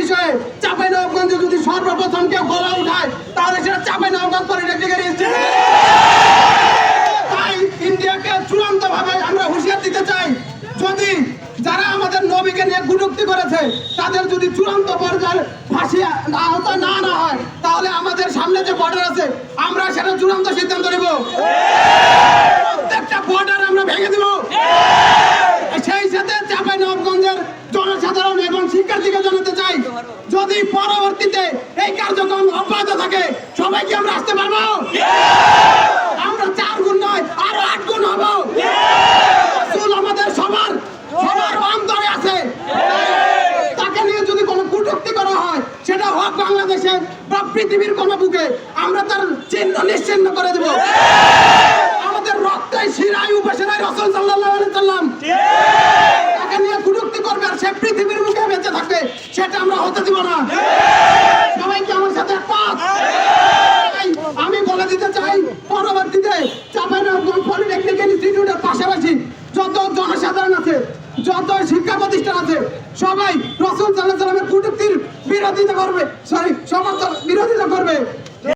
বিষয়ে চাপাই নবগঞ্জে যদি সর্বপ্রথম কেউ গলা উঠায়, তাহলে সেটা চাপাই নবগঞ্জ পলিটেকনিকের ইনস্টিটিউট তাই ইন্ডিয়াকে চূড়ান্ত ভাবে আমরা হুঁশিয়ার দিতে চাই, যদি যারা আমাদের নবীকে নিয়ে গুরুক্তি করেছে, তাদের যদি চূড়ান্ত পর্যায়ে ফাঁসি আহত না না হয়, তাহলে আমাদের সামনে যে বর্ডার আছে, আমরা সেটা চূড়ান্ত সিদ্ধান্ত নেব। এই কার্যক্রম অব্যাহত থাকে। সবাই কি আমরা আসতে পারব? আমরা চার গুণ নয় আরও আট গুণ হব। চুল আমাদের সবার সবার অন্তরে আছে। তাকে নিয়ে যদি কোনো কটূক্তি করা হয় সেটা হোক বাংলাদেশে বা পৃথিবীর কোনো বুকে আমরা তার চিহ্ন নিশ্চিহ্ন করে দেব আমাদের রক্তায় শিরায় উপসেরায় রসুল সাল্লাল্লাহু আলাইহি সাল্লাম তাকে নিয়ে কটূক্তি করবে আর সে পৃথিবীর মুখে বেঁচে থাকবে সেটা আমরা হতে দিব না সবাইকে আমার সাথে পাঁচ তাই আমি বলে দিতে চাই পরবর্তীতে চাপাইনবাবগঞ্জ পলিটেকনিক ইনস্টিটিউটের পাশাপাশি যত জনসাধারণ আছে যত শিক্ষা প্রতিষ্ঠান আছে সবাই রসুল সাল্লাহ সাল্লামের কুটুক্তির বিরোধিতা করবে। সরি